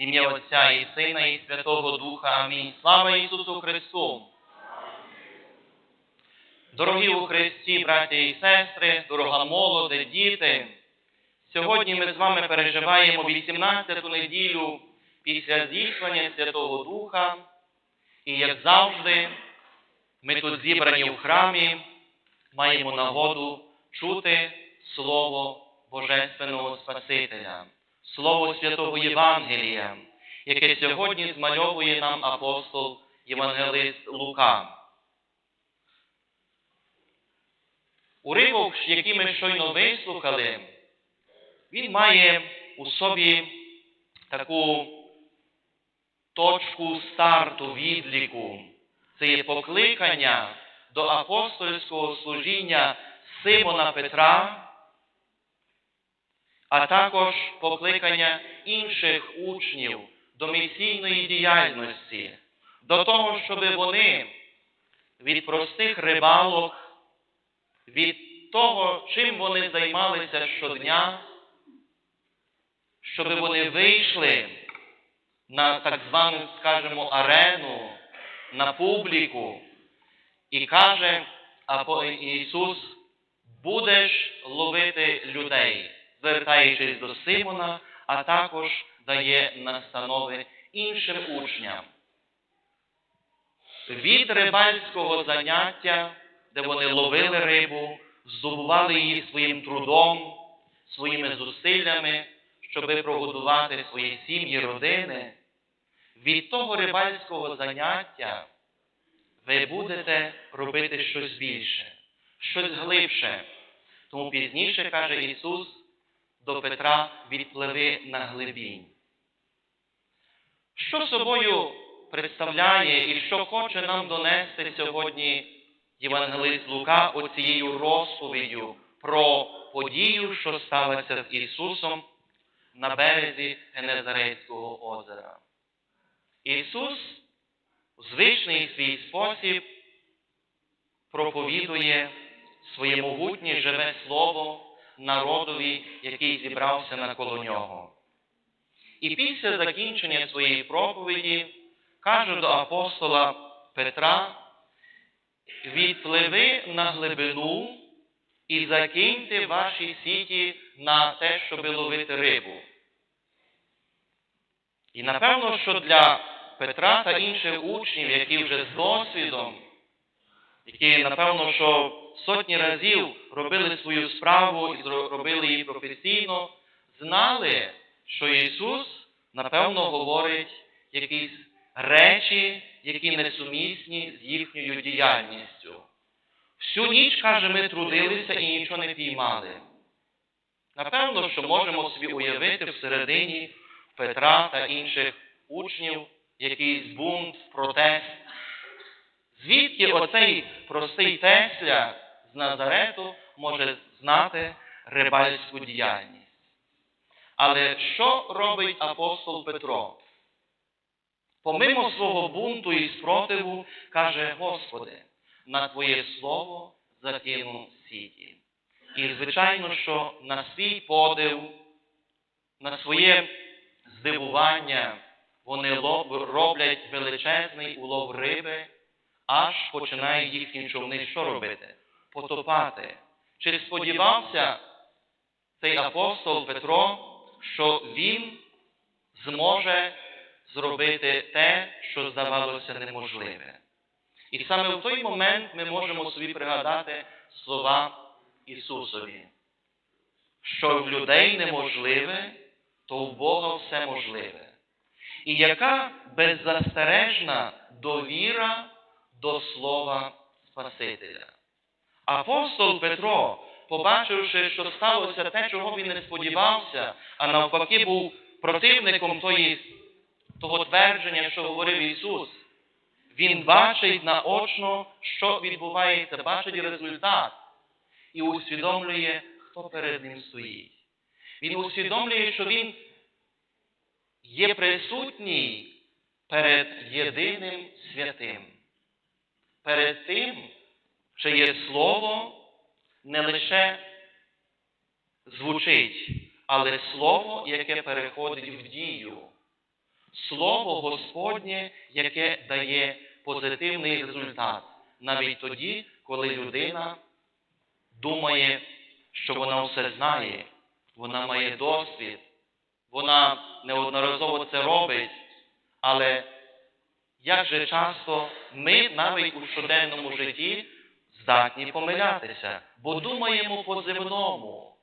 Ім'я Отця і Сина, і Святого Духа. Амінь. Слава Ісусу Христу! Дорогі у Христі, браті і сестри, дорога молоде, діти. Сьогодні ми з вами переживаємо 18-ту неділю після зіслання Святого Духа. І, як завжди, ми тут зібрані в храмі, маємо нагоду чути Слово Божественного Спасителя, Слово Святого Євангелія, яке сьогодні змальовує нам апостол Євангелист Лука. Уривок, який ми щойно вислухали, він має у собі таку точку старту відліку. Це є покликання до апостольського служіння Симона Петра, а також покликання інших учнів до місійної діяльності, до того, щоб вони від простих рибалок, від того, чим вони займалися щодня, щоб вони вийшли на так звану, скажімо, арену, на публіку, і каже Ісус, будеш ловити людей, звертаючись до Симона, а також дає настанови іншим учням. Від рибальського заняття, де вони ловили рибу, здобували її своїм трудом, своїми зусиллями, щоби прогодувати свої сім'ї, родини, від того рибальського заняття ви будете робити щось більше, щось глибше. Тому пізніше каже Ісус до Петра відпливи на глибінь. Що собою представляє і що хоче нам донести сьогодні Євангелист Лука оцією розповіддю про подію, що сталася з Ісусом на березі Генезарецького озера. Ісус у звичний свій спосіб проповідує своє могутнє живе слово народові, який зібрався навколо нього. І після закінчення своєї проповіді каже до апостола Петра, відпливи на глибину і закиньте ваші сіті на те, щоб ловити рибу. І напевно, що для Петра та інших учнів, які вже з досвідом, які, напевно, що сотні разів робили свою справу і робили її професійно, знали, що Ісус, напевно, говорить якісь речі, які несумісні з їхньою діяльністю. Всю ніч, каже, ми трудилися і нічого не піймали. Напевно, що можемо собі уявити всередині Петра та інших учнів якийсь бунт, протест. Звідки оцей простий Тесля з Назарету може знати рибальську діяльність? Але що робить апостол Петро? Помимо свого бунту і спротиву, каже Господи, на Твоє Слово закину сіті. І, звичайно, що на свій подив, на своє здивування вони роблять величезний улов риби, аж починає їхні човни що робити? Потопати. Чи сподівався цей апостол Петро, що він зможе зробити те, що здавалося неможливе? І саме в той момент ми можемо собі пригадати слова Ісусові, що в людей неможливе, то в Бога все можливе. І яка беззастережна довіра до Слова Спасителя. Апостол Петро, побачивши, що сталося те, чого він не сподівався, а навпаки, був противником тої, того твердження, що говорив Ісус, він бачить наочно, що відбувається, бачить результат і усвідомлює, хто перед ним стоїть. Він усвідомлює, що він є присутній перед єдиним святим, перед тим, чиє слово не лише звучить, але слово, яке переходить в дію, Слово Господнє, яке дає позитивний результат, навіть тоді, коли людина думає, що вона все знає, вона має досвід, вона неодноразово це робить, але як же часто ми навіть у щоденному житті здатні помилятися, бо думаємо по-земному.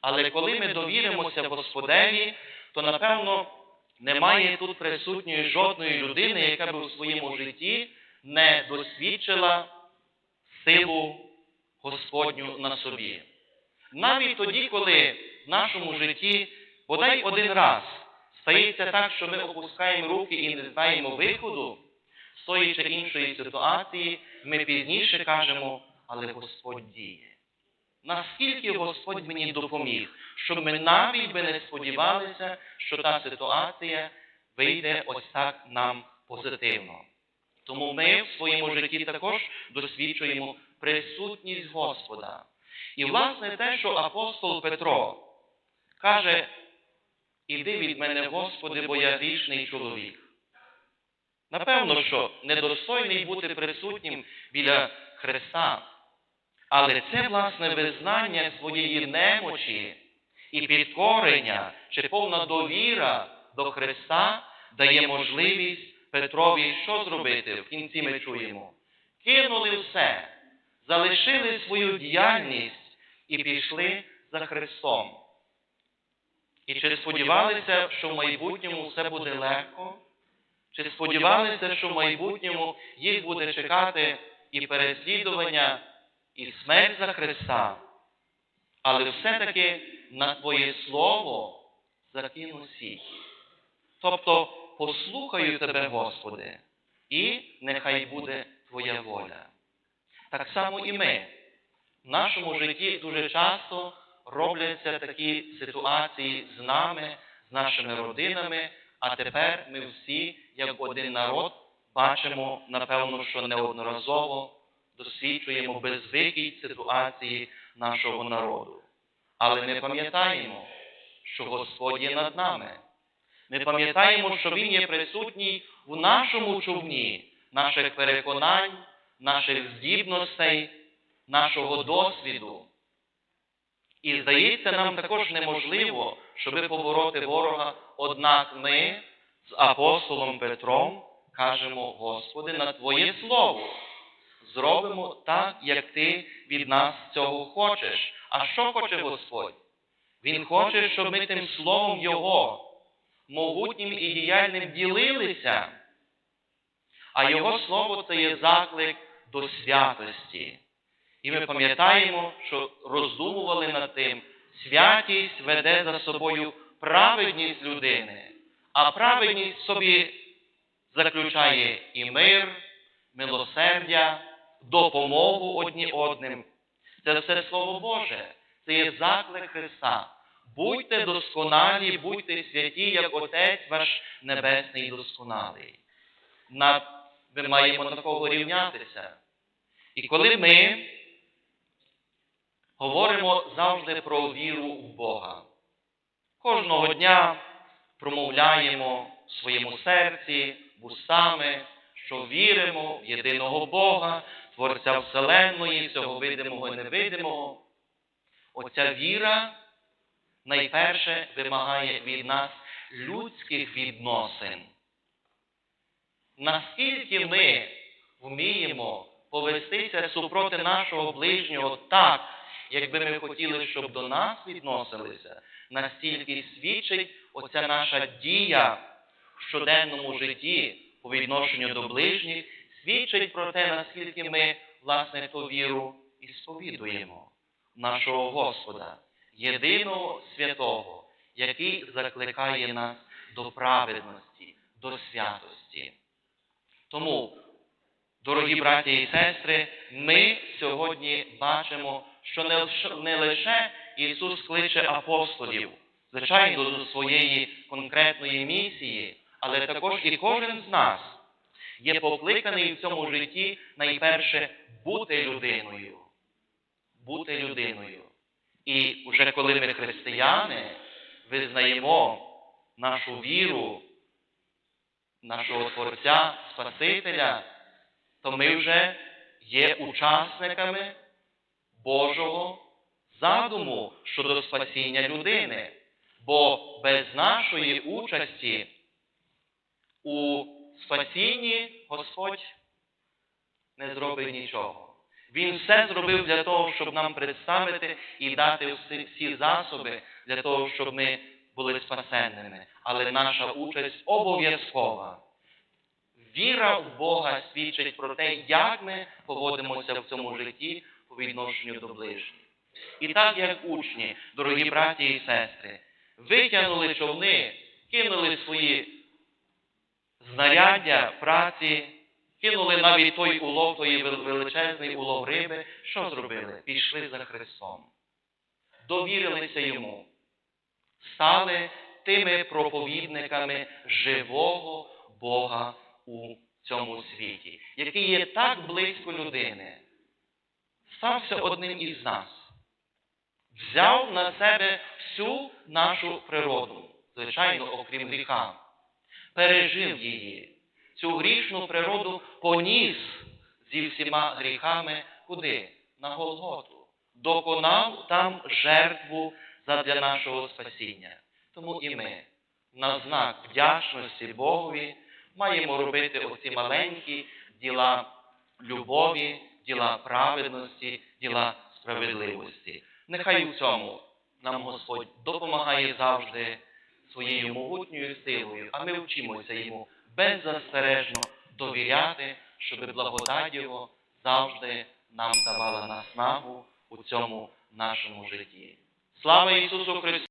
Але коли ми довіримося Господеві, то напевно немає тут присутньої жодної людини, яка б у своєму житті не досвідчила силу Господню на собі. Навіть тоді, коли в нашому житті бодай один раз стається так, що ми опускаємо руки і не знаємо виходу з тої чи іншої ситуації, ми пізніше кажемо, але Господь діє. Наскільки Господь мені допоміг, щоб ми навіть би не сподівалися, що та ситуація вийде ось так нам позитивно. Тому ми в своєму житті також досвідчуємо присутність Господа. І, власне, те, що апостол Петро каже, іди від мене, Господи, бо я грішний чоловік. Напевно, що недостойний бути присутнім біля Христа. Але це, власне, визнання своєї немочі і підкорення чи повна довіра до Христа дає можливість Петрові що зробити? В кінці ми чуємо. Кинули все, залишили свою діяльність і пішли за Христом. І чи сподівалися, що в майбутньому все буде легко? Чи сподівалися, що в майбутньому їх буде чекати і переслідування, і смерть за Христа? Але все-таки на Твоє Слово закину сіть. Тобто послухаю Тебе, Господи, і нехай буде Твоя воля. Так само і ми. В нашому житті дуже часто робляться такі ситуації з нами, з нашими родинами, а тепер ми всі, як один народ, бачимо, напевно, що неодноразово досвідчуємо безвикій ситуації нашого народу. Але ми пам'ятаємо, що Господь є над нами. Ми пам'ятаємо, що Він є присутній у нашому човні, наших переконань, наших здібностей, нашого досвіду. І здається, нам також неможливо, щоби побороти ворога, однак ми з апостолом Петром кажемо, Господи, на Твоє Слово. Зробимо так, як Ти від нас цього хочеш. А що хоче Господь? Він хоче, щоб ми тим словом Його, могутнім і діяльним ділилися. А Його Слово це є заклик до святості. І ми пам'ятаємо, що роздумували над тим, святість веде за собою праведність людини, а праведність собі заключає і мир, милосердя, допомогу одні одним. Це все Слово Боже, це є заклик Христа. Будьте досконалі, будьте святі, як Отець ваш Небесний досконалий. Над... Ми маємо на кого рівнятися. І коли ми говоримо завжди про віру в Бога. Кожного дня промовляємо в своєму серці, вустами, що віримо в єдиного Бога, Творця Вселенної, всього видимого і невидимого. Оця віра найперше вимагає від нас людських відносин. Наскільки ми вміємо повестися супроти нашого ближнього так, якби ми хотіли, щоб до нас відносилися, настільки свідчить оця наша дія в щоденному житті по відношенню до ближніх, свідчить про те, наскільки ми, власне, ту віру і сповідуємо нашого Господа, єдиного святого, який закликає нас до праведності, до святості. Тому, дорогі браті і сестри, ми сьогодні бачимо, що не лише Ісус кличе апостолів, звичайно, до своєї конкретної місії, але також і кожен з нас є покликаний в цьому житті найперше бути людиною. Бути людиною. І вже коли ми християни, визнаємо нашу віру нашого Творця, Спасителя, то ми вже є учасниками Божого задуму щодо спасіння людини. Бо без нашої участі у спасінні Господь не зробив нічого. Він все зробив для того, щоб нам представити і дати всі, засоби для того, щоб ми були спасенними. Але наша участь обов'язкова. Віра в Бога свідчить про те, як ми поводимося в цьому житті по відношенню до ближніх. І так як учні, дорогі браті і сестри, витягнули човни, кинули свої знаряддя праці, кинули навіть той улов, той величезний улов риби, що зробили? Пішли за Христом, довірилися йому, стали тими проповідниками живого Бога у цьому світі, який є так близько людини, стався одним із нас взяв на себе всю нашу природу, звичайно, окрім гріха, пережив її, цю грішну природу поніс зі всіма гріхами куди? На Голготу. Доконав там жертву задля нашого спасіння. Тому і ми на знак вдячності Богові маємо робити оці маленькі діла любові, діла праведності, діла справедливості. Нехай у цьому нам Господь допомагає завжди своєю могутньою силою, а ми вчимося йому беззастережно довіряти, щоб благодать Його завжди нам давала наснагу у цьому нашому житті. Слава Ісусу Христу!